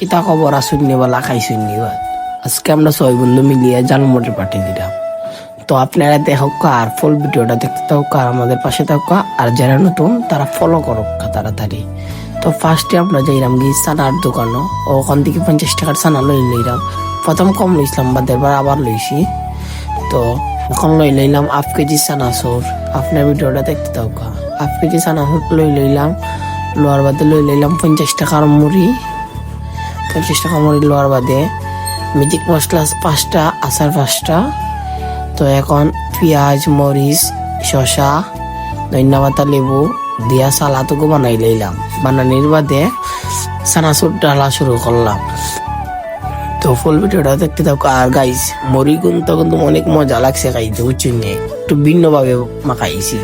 কিতা খবর আসুননি বা লাখাইছুননি বা? আজকে আমরা ছয় বন্ধু মিলিয়ে জালমোটে পাঠিয়ে দিলাম। তো আপনারা দেখুক আর ফুল ভিডিওটা দেখতে থাকুক, আর আমাদের পাশে থাকুক আর যারা নতুন, তারা ফলো করুক তাড়াতাড়ি। তো ফার্স্টে আমরা যাইলাম গিয়ে সানার দোকানও। ওখান থেকে পঞ্চাশ টাকার সানা লই লইলাম। প্রথম কম লইছিলাম, বাদ এবার আবার লইছি। তো এখন লই লইলাম হাফ কেজি সানাসুর আপনার ভিডিওটা দেখতে থাকুক হাফ কেজি সানাসুর লই লইলাম। লোয়ার বাদে লই লইলাম পঞ্চাশ টাকার মুড়ি। পঞ্চাশ টাকা মুড়ি লোয়ার বাদে মিজিক মশলা পাঁচটা, আচার পাঁচটা। তো এখন পেঁয়াজ, মরিচ, শসা ধন্যবাদ লেবু দিয়া সালাদকে বানাই লইলাম। বানানির বাদে সানাসুর ডালা শুরু করলাম। তো ফুল ভিডিওটা দেখতে থাকো। আর গাইস মরি কিন্তু কিন্তু অনেক মজা লাগছে খাইতে বুঝছেন? একটু ভিন্নভাবে মাখাইছি।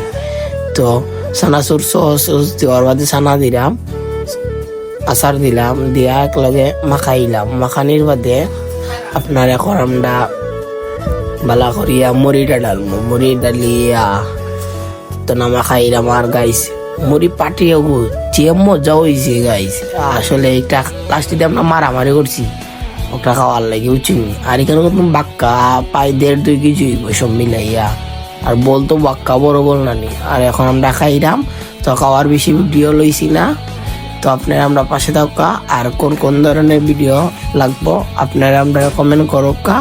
তো সানাসুর সস দেওয়ার বাদে সানা দিলাম। আচার দিলাম, দিয়া একলগে মাখাইলাম মাখানির বাদে আপনার এখন আমরা বালা করিয়া মুড়িটা ডালবো মুড়ি ডালিয়া তো না মাখাইলাম আর গাইস মুড়ি পাটিয়ে গো যে মজা হয়েছে গাইস আসলে এটা লাস্টে আমরা মারামারি করছি ওটা খাওয়ার লাগে বুঝছেন আর এখানে কোনো বাক্কা পাই দেড় দুই কেজি সব মিলাইয়া আর বলতো বাক্কা বড় বড় নানি আর এখন আমরা খাইলাম তো খাওয়ার বেশি ভিডিও লইছি না। তো আপনারা আমরা পাশে থাকা আর কোন কোন ধরনের ভিডিও লাগবো, আপনারা আমরা কমেন্ট করুকা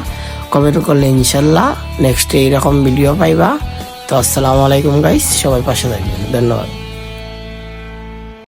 কমেন্ট করলে ইনশাল্লাহ নেক্সট এইরকম ভিডিও পাইবা। তো আসসালামু আলাইকুম গাইস সবাই পাশে থাকবেন। ধন্যবাদ।